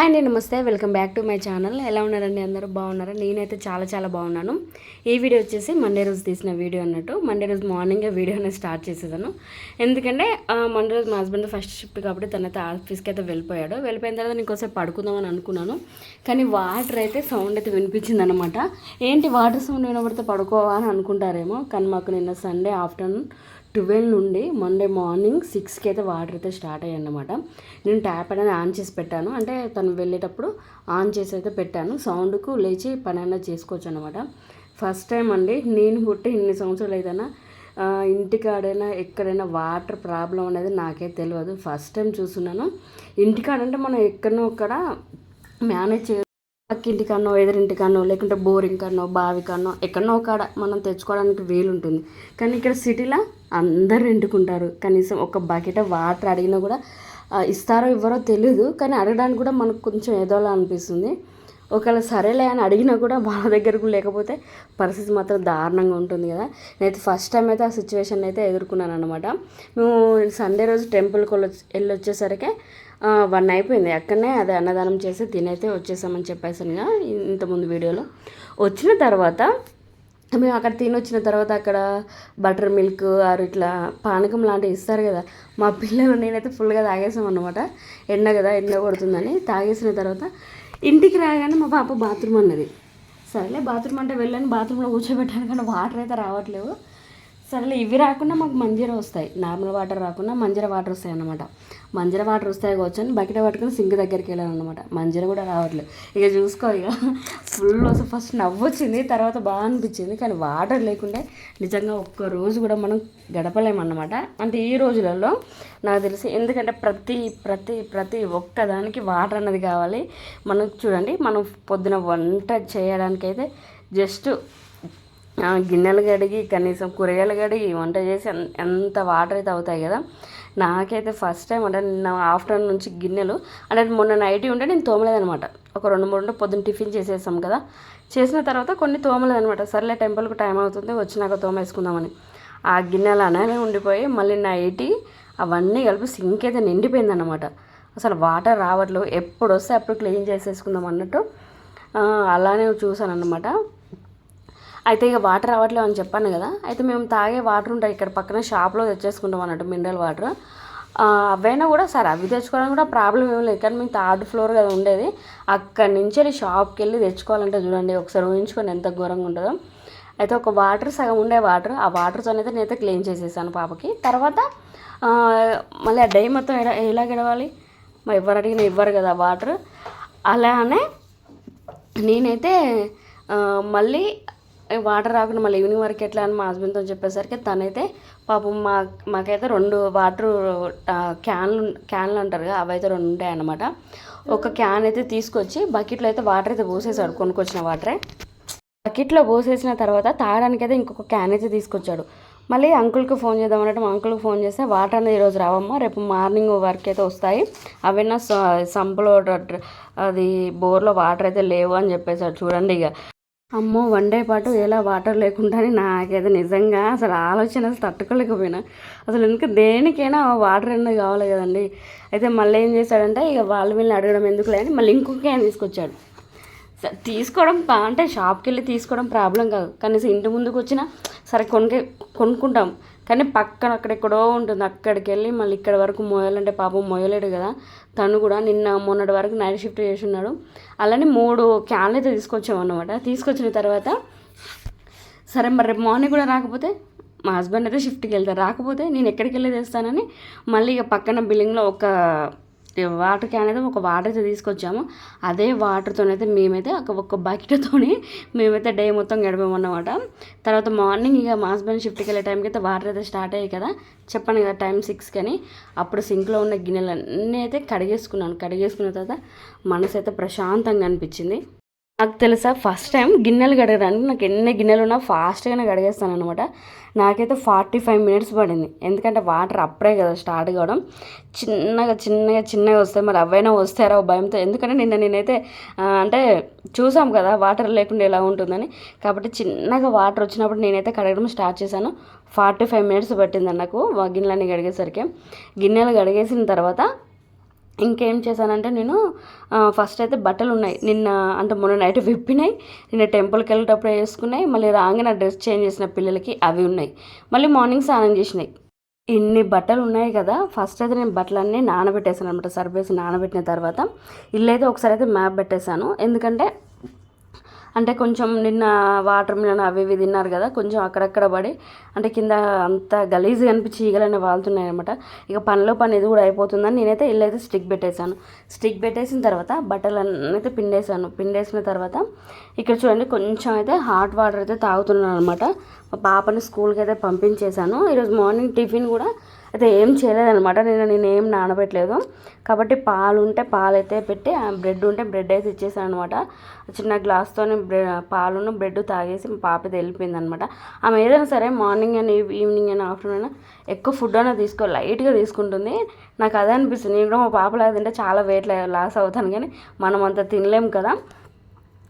Hi అండి నమస్తే. Welcome back to my channel. ఎలా ఉన్నారండి అందరూ? బాగున్నారా? నేనైతే చాలా చాలా బాగున్నాను. ఈ వీడియో వచ్చేసి మండే రోజు తీసిన వీడియో అన్నట్టు. మండే రోజు మార్నింగే వీడియో అనేది స్టార్ట్ చేసేదాను ఎందుకంటే మండే రోజు మా హస్బెండ్ ఫస్ట్ షిఫ్ట్ కాబట్టి తనైతే ఆఫీస్కి అయితే వెళ్ళిపోయాడు. వెళ్ళిపోయిన తర్వాత నేను కొంచెం పడుకుందామని అనుకున్నాను. కానీ వాటర్ అయితే సౌండ్ అయితే వినిపించింది అనమాట ఏంటి వాటర్ సౌండ్ వినబడితే పడుకోవా అని అనుకుంటారేమో. కానీ మాకు నిన్న సండే ఆఫ్టర్నూన్ ట్వెల్వ్ నుండి మండే మార్నింగ్ సిక్స్కి అయితే వాటర్ అయితే స్టార్ట్ అయ్యాయి అన్నమాట నేను ట్యాప్ అనేది ఆన్ చేసి పెట్టాను. అంటే తను వెళ్ళేటప్పుడు ఆన్ చేసి అయితే పెట్టాను. సౌండ్కు లేచి పని అన్నది చేసుకోవచ్చు అనమాట ఫస్ట్ టైం అండి నేను పుట్టి ఇన్ని సంవత్సరాలు అయితేనా ఇంటికాడైనా ఎక్కడైనా వాటర్ ప్రాబ్లం అనేది నాకే తెలియదు ఫస్ట్ టైం చూస్తున్నాను. ఇంటికాడంటే మనం ఎక్కడనో అక్కడ మేనేజ్ చే పక్కింటికన్నో ఎదురింటికన్నో లేకుంటే బోరింగ్ కన్నో బావి కన్నో ఎక్కడో కాడ మనం తెచ్చుకోవడానికి వీలుంటుంది. కానీ ఇక్కడ సిటీలో అందరు ఎండుకుంటారు కనీసం ఒక బకెట్ వాటర్ అడిగినా కూడా ఇస్తారో ఇవ్వరో తెలియదు కానీ అడగడానికి కూడా మనకు కొంచెం ఏదోలా అనిపిస్తుంది. ఒకవేళ సరేలే అని అడిగినా కూడా వాళ్ళ దగ్గరకు లేకపోతే పరిస్థితి మాత్రం దారుణంగా ఉంటుంది కదా. నేనైతే ఫస్ట్ టైం అయితే ఆ సిచ్యువేషన్ అయితే ఎదుర్కొన్నాను అనమాట మేము సండే రోజు టెంపుల్కి వెళ్ళొచ్చి వెళ్ళి వచ్చేసరికి వన్ అయిపోయింది. అక్కడనే అది అన్నదానం చేసి తినైతే వచ్చేసామని చెప్పేసానుగా ఇంతకుముందు వీడియోలో. వచ్చిన తర్వాత మేము అక్కడ తిని వచ్చిన తర్వాత అక్కడ బటర్ మిల్క్ ఆరు ఇట్లా పానకం లాంటివి ఇస్తారు కదా మా పిల్లలు నేనైతే ఫుల్గా తాగేసాం అనమాట ఎండ కదా ఎండ కొడుతుందని తాగేసిన తర్వాత ఇంటికి రాగానే మా పాప బాత్రూమ్ అన్నది. సరేలే బాత్రూమ్ అంటే వెళ్ళని బాత్రూంలో కూర్చోబెట్టాను కానీ వాటర్ అయితే రావట్లేవు సరేలే ఇవి రాకుండా మాకు మంజీర వస్తాయి. నార్మల్ వాటర్ రాకుండా మంజీర వాటర్ వస్తాయి అన్నమాట మంజర వాటర్ వస్తాయి కూర్చొని బకెట్ పట్టుకొని సింక్ దగ్గరికి వెళ్ళాను అనమాట మంజర కూడా రావట్లేదు. ఇక చూసుకో ఇక. ఫుల్ అసలు ఫస్ట్ నవ్వు వచ్చింది తర్వాత బాగా అనిపించింది. కానీ వాటర్ లేకుంటే నిజంగా ఒక్క రోజు కూడా మనం గడపలేమన్నమాట. అంటే ఈ రోజులలో నాకు తెలిసి ఎందుకంటే ప్రతి ప్రతి ప్రతి ఒక్కదానికి వాటర్ అన్నది కావాలి. మనం చూడండి మనం పొద్దున వంట చేయడానికైతే జస్ట్ గిన్నెలు కడిగి కనీసం కూరగాయలు కడిగి వంట చేసి ఎంత వాటర్ అయితే అవుతాయి కదా. నాకైతే ఫస్ట్ టైం అంటే నిన్న ఆఫ్టర్నూన్ నుంచి గిన్నెలు అంటే మొన్న నైట్ ఉంటే నేను తోమలేదనమాట ఒక రెండు మూడు ఉంటే పొద్దున్న టిఫిన్ చేసేసాం కదా. చేసిన తర్వాత కొన్ని తోమలేదనమాట సర్లే టెంపుల్కి టైం అవుతుంది వచ్చినాక తోమేసుకుందామని. ఆ గిన్నెలు అలానే ఉండిపోయి మళ్ళీ నైట్ అవన్నీ కలిపి సింక్ అయితే నిండిపోయిందన్నమాట. అసలు వాటర్ రావట్లేదు. ఎప్పుడు వస్తే అప్పుడు క్లీన్ చేసేసుకుందాం అన్నట్టు అలానే చూసాను అనమాట అయితే ఇక వాటర్ రావట్లేదు అని చెప్పాను కదా అయితే మేము తాగే వాటర్ ఉంటాయి ఇక్కడ పక్కన షాప్లో తెచ్చేసుకుంటాం అన్నట్టు మినరల్ వాటర్ అవైనా కూడా సరే అవి తెచ్చుకోవడానికి కూడా ప్రాబ్లం ఏం లేదు. కానీ మేము థర్డ్ ఫ్లోర్ కదా ఉండేది అక్కడి నుంచి వెళ్ళి షాప్కి వెళ్ళి తెచ్చుకోవాలంటే చూడండి ఒకసారి ఊహించుకొని ఎంత ఘోరంగా ఉంటుందో. అయితే ఒక వాటర్ సగం ఉండే వాటర్ ఆ వాటర్తో అయితే నేనైతే క్లీన్ చేసేసాను పాపకి. తర్వాత మళ్ళీ ఆ డై మొత్తం ఎలా ఎలా గడవాలి? మరి ఎవరు అడిగినా ఇవ్వరు కదా వాటర్ అలానే నేనైతే మళ్ళీ వాటర్ రాకుండా మళ్ళీ ఈవినింగ్ వరకు ఎట్లా అని మా హస్బెండ్తో చెప్పేసరికి తనైతే పాపం మా మాకైతే రెండు వాటర్ క్యాన్లు క్యాన్లు అంటారు కదా అవైతే రెండు ఉంటాయి అన్నమాట ఒక క్యాన్ అయితే తీసుకొచ్చి బకెట్లో అయితే వాటర్ అయితే పోసేసాడు కొనుక్కొచ్చిన వాటరే. బకెట్లో పోసేసిన తర్వాత తాగడానికి అయితే ఇంకొక క్యాన్ అయితే తీసుకొచ్చాడు. మళ్ళీ అంకుల్కి ఫోన్ చేద్దాం అన్నట్టు మా అంకుల్కి ఫోన్ చేస్తే వాటర్ అనేది ఈరోజు రావమ్మా రేపు మార్నింగ్ వర్క్ అయితే వస్తాయి. అవైనా స- సంపులో అది బోర్లో వాటర్ అయితే లేవు అని చెప్పేసాడు. చూడండి ఇక అమ్మో వన్ డే పాటు ఎలా వాటర్ లేకుండానే నాకైతే నిజంగా అసలు ఆలోచన అసలు తట్టుకోలేకపోయినా. అసలు ఇంకా దేనికైనా వాటర్ అనేది కావాలి కదండి. అయితే మళ్ళీ ఏం చేశాడంటే ఇక వాళ్ళు వీళ్ళని అడగడం ఎందుకు లేని మళ్ళీ ఇంకొక క్యాన్ తీసుకొచ్చాడు. సరే తీసుకోవడం అంటే షాప్కి వెళ్ళి తీసుకోవడం ప్రాబ్లం కాదు. కనీసం ఇంటి ముందుకు వచ్చినా సరే కొనుకే కొనుక్కుంటాం. కానీ పక్కన అక్కడెక్కడో ఉంటుంది. అక్కడికి వెళ్ళి మళ్ళీ ఇక్కడ వరకు మోయాలంటే పాపం మోయలేడు కదా. తను కూడా నిన్న మొన్నటి వరకు నైట్ షిఫ్ట్ చేసి ఉన్నాడు అలానే మూడు క్యాన్లు అయితే తీసుకొచ్చామన్నమాట. తీసుకొచ్చిన తర్వాత సరే మరి రేపు మార్నింగ్ కూడా రాకపోతే మా హస్బెండ్ అయితే షిఫ్ట్కి వెళ్తారు. రాకపోతే నేను ఎక్కడికి వెళ్ళి తెస్తానని మళ్ళీ ఇక పక్కన బిల్డింగ్లో ఒక వాటర్ క్యాన్ అయితే ఒక వాటర్ అయితే తీసుకొచ్చాము. అదే వాటర్తోనైతే మేమైతే ఒక ఒక్క బకెట్తోని మేమైతే డే మొత్తం గడిపామన్నమాట తర్వాత మార్నింగ్ ఇక మా హస్బెండ్ షిఫ్ట్కి వెళ్ళే టైంకి అయితే వాటర్ అయితే స్టార్ట్ అయ్యాయి కదా. చెప్పాను కదా టైం సిక్స్ కానీ అప్పుడు సింక్లో ఉన్న గిన్నెలన్నీ అయితే కడిగేసుకున్నాను. కడిగేసుకున్న తర్వాత మనసు అయితే ప్రశాంతంగా అనిపించింది. నాకు తెలుసా ఫస్ట్ టైం గిన్నెలు కడగడానికి నాకు ఎన్ని గిన్నెలు ఉన్నా ఫాస్ట్గానే కడిగేస్తాను అనమాట నాకైతే ఫార్టీ ఫైవ్ మినిట్స్ పడింది. ఎందుకంటే వాటర్ అప్పుడే కదా స్టార్ట్ కావడం. చిన్నగా చిన్నగా చిన్నగా వస్తాయి. మరి అవైనా వస్తారో భయంతో. ఎందుకంటే నిన్న నేనైతే అంటే చూసాం కదా వాటర్ లేకుండా ఎలా ఉంటుందని. కాబట్టి చిన్నగా వాటర్ వచ్చినప్పుడు నేనైతే కడగడం స్టార్ట్ చేశాను. ఫార్టీ ఫైవ్ మినిట్స్ పట్టింది నాకు గిన్నెలన్నీ కడిగేసరికి. గిన్నెలు కడిగేసిన తర్వాత ఇంకేం చేశానంటే నేను ఫస్ట్ అయితే బట్టలు ఉన్నాయి నిన్న అంటే మొన్న నైట్ విప్పినాయి. నిన్న టెంపుల్కి వెళ్ళేటప్పుడు వేసుకున్నాయి. మళ్ళీ రాగానే డ్రెస్ చేంజ్ చేసిన పిల్లలకి అవి ఉన్నాయి. మళ్ళీ మార్నింగ్ స్నానం చేసినాయి. ఇన్ని బట్టలు ఉన్నాయి కదా. ఫస్ట్ అయితే నేను బట్టలన్నీ నానబెట్టేసాను అనమాట సర్వేసి నానబెట్టిన తర్వాత ఇల్లు అయితే ఒకసారి అయితే మ్యాప్ పెట్టేశాను. ఎందుకంటే అంటే కొంచెం నిన్న వాటర్ మిలన్ అవి ఇవి తిన్నారు కదా కొంచెం అక్కడక్కడ పడి అంటే కింద అంత గలీజ్గా అనిపించి ఈగలన్నీ వాళ్తున్నాయి అనమాట ఇక పనిలో పని ఇది కూడా అయిపోతుందని నేనైతే ఇల్లు అయితే స్టిక్ పెట్టేశాను. స్టిక్ పెట్టేసిన తర్వాత బట్టలన్నీ అయితే పిండేశాను. పిండేసిన తర్వాత ఇక్కడ చూడండి కొంచెం అయితే హాట్ వాటర్ అయితే తాగుతున్నాను అనమాట మా పాపని స్కూల్కి అయితే పంపించేశాను. ఈరోజు మార్నింగ్ టిఫిన్ కూడా అయితే ఏం చేయలేదనమాట నేను నేను ఏం నానబెట్టలేదు. కాబట్టి పాలు ఉంటే పాలు అయితే పెట్టి ఆ బ్రెడ్ ఉంటే బ్రెడ్ అయితే ఇచ్చేసాను అనమాట చిన్న గ్లాస్తోని బ్రెడ్ పాలును బ్రెడ్ తాగేసి మా పాప అయితే వెళ్ళిపోయింది అనమాట ఆమె ఏదైనా సరే మార్నింగ్ అని ఈవినింగ్ అని ఆఫ్టర్నూన్ ఎక్కువ ఫుడ్ అనేది తీసుకో లైట్గా తీసుకుంటుంది. నాకు అదే అనిపిస్తుంది. నేను కూడా మా పాపలాగా తింటే చాలా వెయిట్ లాస్ అవుతాను. కానీ మనం అంత తినలేము కదా.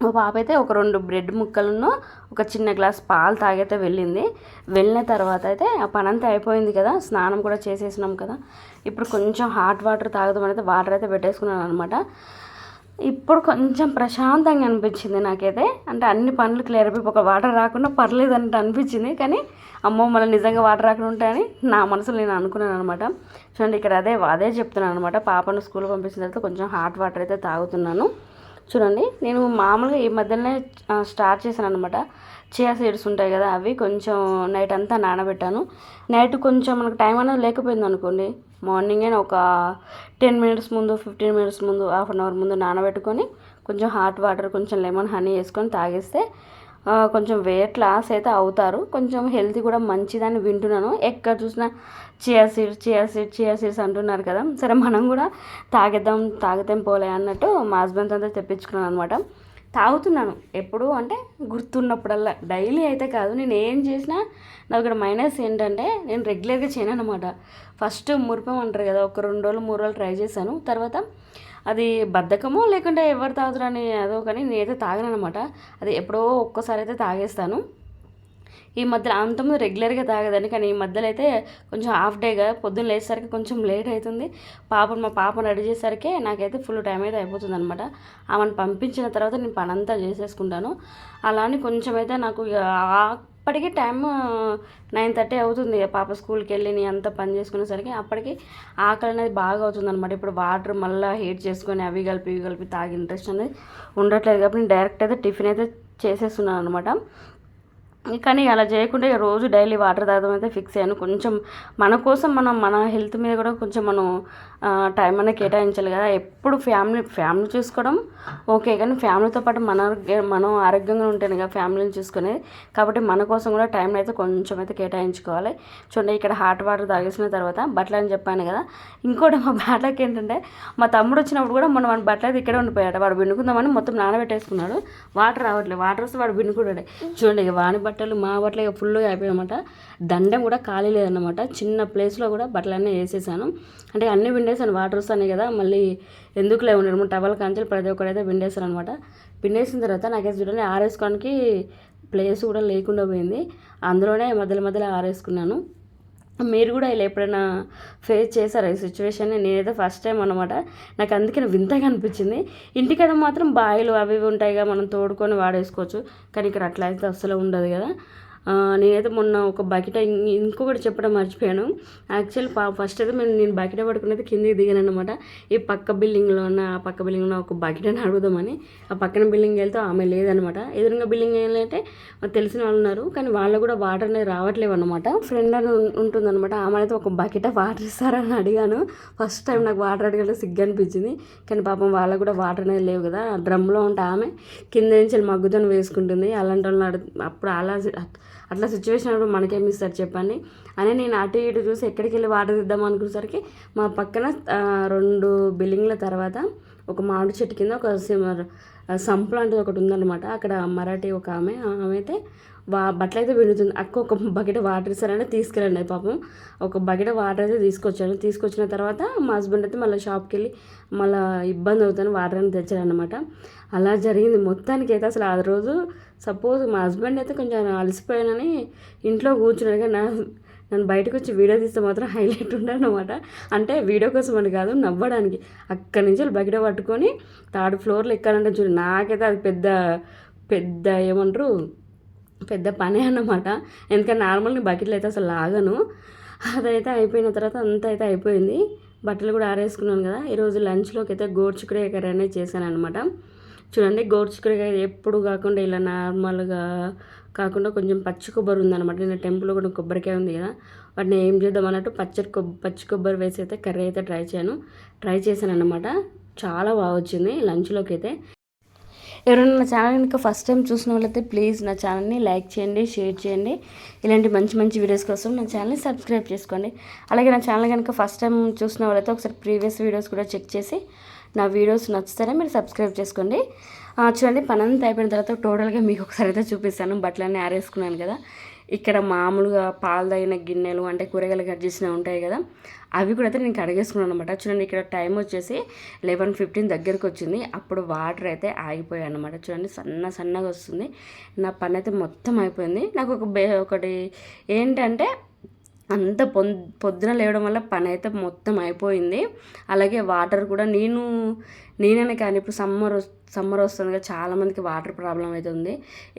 మా పాప అయితే ఒక రెండు బ్రెడ్ ముక్కలను ఒక చిన్న గ్లాస్ పాలు తాగైతే వెళ్ళింది. వెళ్ళిన తర్వాత అయితే ఆ పని అంతా అయిపోయింది కదా స్నానం కూడా చేసేసినాం కదా. ఇప్పుడు కొంచెం హాట్ వాటర్ తాగుదామని అయితే వాటర్ అయితే పెట్టేసుకున్నాను అనమాట ఇప్పుడు కొంచెం ప్రశాంతంగా అనిపించింది నాకైతే. అంటే అన్ని పనులు క్లియర్ అయిపోయి ఒక వాటర్ రాకుండా పర్లేదు అంటే అనిపించింది. కానీ అమ్మో మళ్ళీ నిజంగా వాటర్ రాకుండా ఉంటాయని నా మనసులో నేను అనుకున్నాను అనమాట చూడండి ఇక్కడ అదే అదే చెప్తున్నాను అనమాట పాపను స్కూల్ పంపించిన తర్వాత కొంచెం హాట్ వాటర్ అయితే తాగుతున్నాను. చూడండి నేను మామూలుగా ఈ మధ్యలోనే స్టార్ట్ చేశాను అనమాట చియా సీడ్స్ ఉంటాయి కదా అవి కొంచెం నైట్ అంతా నానబెట్టాను. నైట్ కొంచెం మనకు టైం అనేది లేకపోయింది అనుకోండి మార్నింగే ఒక టెన్ మినిట్స్ ముందు ఫిఫ్టీన్ మినిట్స్ ముందు హాఫ్ అన్ అవర్ ముందు నానబెట్టుకొని కొంచెం హాట్ వాటర్ కొంచెం లెమన్ హనీ వేసుకొని తాగేస్తే కొంచెం వెయిట్ లాస్ అయితే అవుతారు. కొంచెం హెల్తీ కూడా మంచిదని వింటున్నాను. ఎక్కడ చూసినా chia seeds chia seeds chia seeds అంటున్నారు కదా. సరే మనం కూడా తాగేద్దాం తాగితేం పోలే అన్నట్టు మా హస్బెండ్ అంతా తెప్పించుకున్నాను అనమాట తాగుతున్నాను. ఎప్పుడు అంటే గుర్తున్నప్పుడల్లా. డైలీ అయితే కాదు నేను ఏం చేసినా నాకు ఇక్కడ మైనస్ ఏంటంటే నేను రెగ్యులర్గా చేయను అనమాట ఫస్ట్ మురిపం అంటారు కదా ఒక రెండు రోజులు మూడు రోజులు ట్రై చేశాను. తర్వాత అది బద్ధకమో లేకుంటే ఎవరు తాగుతారని అదో కానీ నేనైతే తాగను అనమాట అది ఎప్పుడో ఒక్కసారి అయితే తాగేస్తాను. ఈ మధ్యలో అంతకుముందు రెగ్యులర్గా తాగదని కానీ ఈ మధ్యలో అయితే కొంచెం హాఫ్ డేగా పొద్దున్న లేచేసరికి కొంచెం లేట్ అవుతుంది పాపను మా పాపను రెడీ చేసరికి నాకైతే ఫుల్ టైం అయితే అయిపోతుంది అనమాట ఆమెను పంపించిన తర్వాత నేను పని అంతా చేసేసుకుంటాను. అలా అని కొంచెం అయితే నాకు ఇక అప్పటికి టైం నైన్ థర్టీ అవుతుంది పాప స్కూల్కి వెళ్ళి నేను అంతా పని చేసుకునేసరికి అప్పటికి ఆకలి అనేది బాగా అవుతుంది అనమాట ఇప్పుడు వాటర్ మళ్ళీ హీట్ చేసుకొని అవి కలిపి ఇవి కలిపి తాగి ఇంట్రెస్ట్ అనేది ఉండట్లేదు కాబట్టి నేను డైరెక్ట్ అయితే టిఫిన్ అయితే చేసేస్తున్నాను అనమాట కానీ అలా చేయకుండా రోజు డైలీ వాటర్ తాగడం అయితే ఫిక్స్ అయ్యాను. కొంచెం మన కోసం మనం మన హెల్త్ మీద కూడా కొంచెం మనం టైం అనేది కేటాయించాలి కదా. ఎప్పుడు ఫ్యామిలీ ఫ్యామిలీ చూసుకోవడం ఓకే కానీ ఫ్యామిలీతో పాటు మన ఆరోగ్య- మనం ఆరోగ్యంగా ఉంటాను కదా ఫ్యామిలీని చూసుకునేది. కాబట్టి మన కోసం కూడా టైం అయితే కొంచెం అయితే కేటాయించుకోవాలి. చూడండి ఇక్కడ హాట్ వాటర్ తాగేసిన తర్వాత బట్టలు అని చెప్పాను కదా. ఇంకోటి మా బ్యాట్లకి ఏంటంటే మా తమ్ముడు వచ్చినప్పుడు కూడా మనం మన బట్టలు అయితే ఇక్కడే ఉండిపోయాడు. వాడు వినుకుందామని మొత్తం నానబెట్టేసుకున్నాడు. వాటర్ రావట్లేదు. వాటర్ వస్తే వాడు బిన్నుకున్నాడు చూడండి ఇక వాణి బట్టలు మా బట్టలు ఇక ఫుల్గా అయిపోయాయన్నమాట దండం కూడా ఖాళీ లేదన్నమాట. చిన్న ప్లేస్లో కూడా బట్టలన్నీ వేసేసాను. అంటే అన్నీ విండేసాను వాటర్ వస్తాయి కదా మళ్ళీ ఎందుకు లేవు రెండు మూడు టవల్ కాంచెలు ప్రతి ఒక్కడైతే విండేసాను అనమాట విండేసిన తర్వాత నాకైతే చూడండి ఆరేసుకోవడానికి ప్లేస్ కూడా లేకుండా పోయింది. అందులోనే మధ్యలో మధ్యలో ఆరేసుకున్నాను మీరు కూడా ఇలా ఎప్పుడైనా ఫేస్ చేశారా ఈ సిచ్యువేషన్ నేనైతే ఫస్ట్ టైం అనమాట నాకు అందుకని వింతగా అనిపించింది. ఇంటికాడ మాత్రం బాయిలు అవి ఇవి ఉంటాయిగా మనం తోడుకొని వాడేసుకోవచ్చు. కానీ ఇక్కడ అట్లా అయితే అసలు ఉండదు కదా. నేనైతే మొన్న ఒక బకెట్ ఇంకొకటి చెప్పడం మర్చిపోయాను. యాక్చువల్ ఫస్ట్ అయితే మేము నేను బకెట్ పడుకునేది కిందకి దిగాను అనమాట ఈ పక్క బిల్డింగ్లో ఉన్న ఆ పక్క బిల్డింగ్లో ఒక బకెట్ అని అడుగుదామని ఆ పక్కన బిల్డింగ్ వెళ్తే ఆమె లేదనమాట ఎదురుగా బిల్డింగ్ ఏంటంటే మాకు తెలిసిన వాళ్ళు ఉన్నారు కానీ వాళ్ళు కూడా వాటర్ అనేది రావట్లేవు అనమాట ఫ్రెండ్ అని ఉంటుందన్నమాట ఆమె అయితే ఒక బకెట్ వాటర్ ఇస్తారని అడిగాను. ఫస్ట్ టైం నాకు వాటర్ అడగడం సిగ్గు అనిపించింది కానీ పాపం వాళ్ళకు కూడా వాటర్ అనేది లేవు కదా. డ్రమ్లో ఉంటే ఆమె కింద నుంచి మగ్గుతో వేసుకుంటుంది. అలాంటి వాళ్ళని అప్పుడు అలా అట్లా సిచ్యువేషన్ అప్పుడు మనకేమిస్తారు చెప్పండి? అని నేను అటు ఇటు చూసి ఎక్కడికి వెళ్ళి వాటర్ ఇద్దాం అనుకునేసరికి మా పక్కన రెండు బిల్డింగ్ల తర్వాత ఒక మామిడి చెట్టు కింద ఒక సిమ- సంపు లాంటిది ఒకటి ఉందన్నమాట. అక్కడ మరాఠీ ఒక ఆమె ఆమె అయితే వా బట్టలు అయితే పిండుతుంది అక్క ఒక బకెట్ వాటర్ ఇస్తారంటే తీసుకెళ్ళండి పాపం. ఒక బకెట్ వాటర్ అయితే తీసుకొచ్చాను. తీసుకొచ్చిన తర్వాత మా హస్బెండ్ అయితే మళ్ళీ షాప్కి వెళ్ళి మళ్ళీ ఇబ్బంది అవుతాను వాటర్ అని తెచ్చారనమాట అలా జరిగింది. మొత్తానికి అయితే అసలు ఆ రోజు సపోజ్ మా హస్బెండ్ అయితే కొంచెం అలసిపోయానని ఇంట్లో కూర్చున్నాడు. కానీ నా నన్ను బయటకు వచ్చి వీడియో తీస్తే మాత్రం హైలైట్ ఉండనమాట అంటే వీడియో కోసం అని కాదు నవ్వడానికి. అక్కడి నుంచి బకెట్ పట్టుకొని థర్డ్ ఫ్లోర్లో ఎక్కాలంటే చూడు నాకైతే అది పెద్ద పెద్ద ఏమంటారు? పెద్ద పనే అన్నమాట. ఎందుకంటే నార్మల్ బకెట్లు అయితే అసలు లాగను. అదైతే అయిపోయిన తర్వాత అంతా అయితే అయిపోయింది. బట్టలు కూడా ఆరేసుకున్నాను కదా. ఈరోజు లంచ్లోకి అయితే గోడ్చుకుడే కర్రీ అనేది చేశాను అనమాట చూడండి గోర్చుకుడికాయ ఎప్పుడు కాకుండా ఇలా నార్మల్గా కాకుండా కొంచెం పచ్చి కొబ్బరి ఉందన్నమాట. నేను టెంపుల్లో కూడా కొబ్బరికాయ ఉంది కదా వాటిని ఏం చేద్దాం అన్నట్టు పచ్చడి కొబ్బరి పచ్చి కొబ్బరి వేసి అయితే కర్రీ అయితే ట్రై చేయను. ట్రై చేశాను అనమాట చాలా బాగా వచ్చింది లంచ్లోకి అయితే. ఎవరైనా నా ఛానల్ కనుక ఫస్ట్ టైం చూసిన వాళ్ళైతే ప్లీజ్ నా ఛానల్ని లైక్ చేయండి షేర్ చేయండి. ఇలాంటి మంచి మంచి వీడియోస్ కోసం నా ఛానల్ని సబ్స్క్రైబ్ చేసుకోండి. అలాగే నా ఛానల్ కనుక ఫస్ట్ టైం చూసిన వాళ్ళైతే ఒకసారి ప్రీవియస్ వీడియోస్ కూడా చెక్ చేసి నా వీడియోస్ నచ్చితేనే మీరు సబ్స్క్రైబ్ చేసుకోండి. చూడండి పని అంతా అయిపోయిన తర్వాత టోటల్గా మీకు ఒకసారి అయితే చూపిస్తాను. బట్టలన్నీ ఆరేసుకున్నాను కదా. ఇక్కడ మామూలుగా పాలు తగిన గిన్నెలు అంటే కూరగాయలు కట్ చేసినవి ఉంటాయి కదా అవి కూడా అయితే నేను కడిగేసుకున్నాను అనమాట చూడండి ఇక్కడ టైం వచ్చేసి లెవెన్ ఫిఫ్టీన్ దగ్గరకు వచ్చింది. అప్పుడు వాటర్ అయితే ఆగిపోయాయి అనమాట చూడండి సన్న సన్నగా వస్తుంది. నా పని అయితే మొత్తం అయిపోయింది. నాకు ఒక బే ఒకటి ఏంటంటే అంత పొ పొద్దున లేవడం వల్ల పని అయితే మొత్తం అయిపోయింది. అలాగే వాటర్ కూడా నేను నేననే కానీ ఇప్పుడు సమ్మర్ సమ్మర్ వస్తుంది కదా చాలామందికి వాటర్ ప్రాబ్లం అయితే ఉంది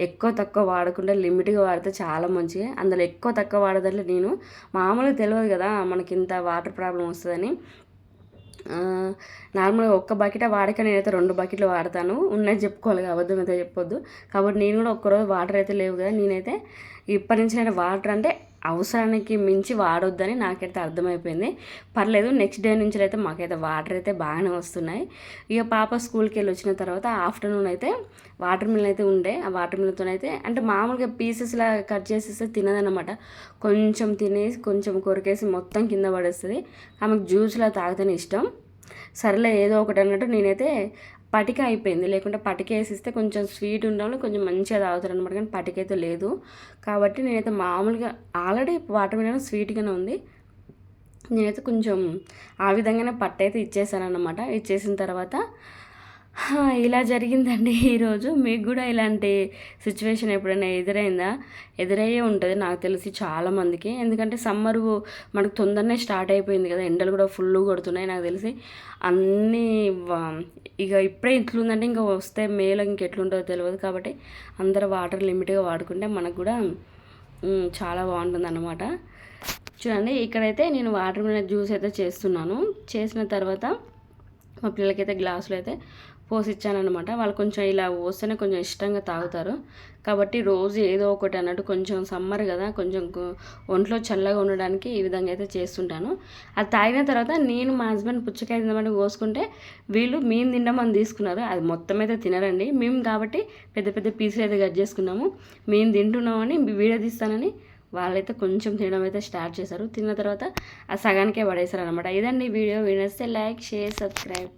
ఎక్కువ తక్కువ వాడకుండా లిమిట్గా వాడితే చాలా మంచిది. అందులో ఎక్కువ తక్కువ వాడదంటే నేను. మామూలుగా తెలియదు కదా మనకి ఇంత వాటర్ ప్రాబ్లం వస్తుందని. నార్మల్గా ఒక్క బకెట్ వాడక నేనైతే రెండు బకెట్లు వాడతాను. ఉన్నది చెప్పుకోవాలి అబద్ధం అయితే చెప్పొద్దు. కాబట్టి నేను కూడా ఒక్కరోజు వాటర్ అయితే లేవు కదా నేనైతే ఇప్పటి నుంచి నేను వాటర్ అంటే అవసరానికి మించి వాడొద్దని నాకైతే అర్థమైపోయింది. పర్లేదు నెక్స్ట్ డే నుంచి అయితే మాకైతే వాటర్ అయితే బాగానే వస్తున్నాయి. ఇక పాప స్కూల్కి వెళ్ళి వచ్చిన తర్వాత ఆఫ్టర్నూన్ అయితే వాటర్ మిల్ అయితే ఉండే. ఆ వాటర్ మిల్తో అయితే అంటే మామూలుగా పీసెస్లా కట్ చేసేస్తే తినదనమాట కొంచెం తినేసి కొంచెం కొరికేసి మొత్తం కింద పడేస్తుంది. ఆమెకు జ్యూస్లా తాగితేనే ఇష్టం. సరేలే ఏదో ఒకటి అన్నట్టు నేనైతే పటిక అయిపోయింది. లేకుంటే పటిక వేసిస్తే కొంచెం స్వీట్ ఉండాలి కొంచెం మంచిగా తాగుతారు అనమాట కానీ పటిక అయితే లేదు. కాబట్టి నేనైతే మామూలుగా ఆల్రెడీ వాటర్ మిలన్ స్వీట్గానే ఉంది. నేనైతే కొంచెం ఆ విధంగానే పట్టయితే ఇచ్చేసాను అనమాట ఇచ్చేసిన తర్వాత ఇలా జరిగిందండి ఈరోజు మీకు కూడా ఇలాంటి సిచ్యువేషన్ ఎప్పుడైనా ఎదురైందా? ఎదురయ్యే ఉంటుంది నాకు తెలిసి చాలామందికి ఎందుకంటే సమ్మర్ మనకు తొందరనే స్టార్ట్ అయిపోయింది కదా ఎండలు కూడా ఫుల్ కొడుతున్నాయి నాకు తెలిసి. అన్నీ ఇక ఇప్పుడే ఇట్లుందంటే ఇంకా వస్తే మేలో ఇంకెట్లుంటుందో తెలియదు కాబట్టి అందరు వాటర్ లిమిట్గా వాడుకుంటే మనకు కూడా చాలా బాగుంటుంది అన్నమాట చూడండి ఇక్కడైతే నేను వాటర్ మీద జ్యూస్ అయితే చేస్తున్నాను. చేసిన తర్వాత మా పిల్లలకైతే గ్లాసులు అయితే పోసి ఇచ్చానమాట వాళ్ళు కొంచెం ఇలా పోస్తేనే కొంచెం ఇష్టంగా తాగుతారు. కాబట్టి రోజు ఏదో ఒకటి అన్నట్టు కొంచెం సమ్మర్ కదా కొంచెం ఒంట్లో చల్లగా ఉండడానికి ఈ విధంగా అయితే చేస్తుంటాను. అది తాగిన తర్వాత నేను మా హస్బెండ్ పుచ్చకాయ తినమని కోసుకుంటే వీళ్ళు మేము తినమని తీసుకున్నారు. అది మొత్తం అయితే తినరండి. మేము కాబట్టి పెద్ద పెద్ద పీసులు అయితే కట్ చేసుకున్నాము. మేము తింటున్నామని వీడియో తీస్తానని వాళ్ళైతే కొంచెం తినడం అయితే స్టార్ట్ చేశారు. తిన్న తర్వాత ఆ సగానికే పడేశారు అనమాట ఇదండి వీడియో. వినేస్తే లైక్ షేర్ సబ్స్క్రైబ్.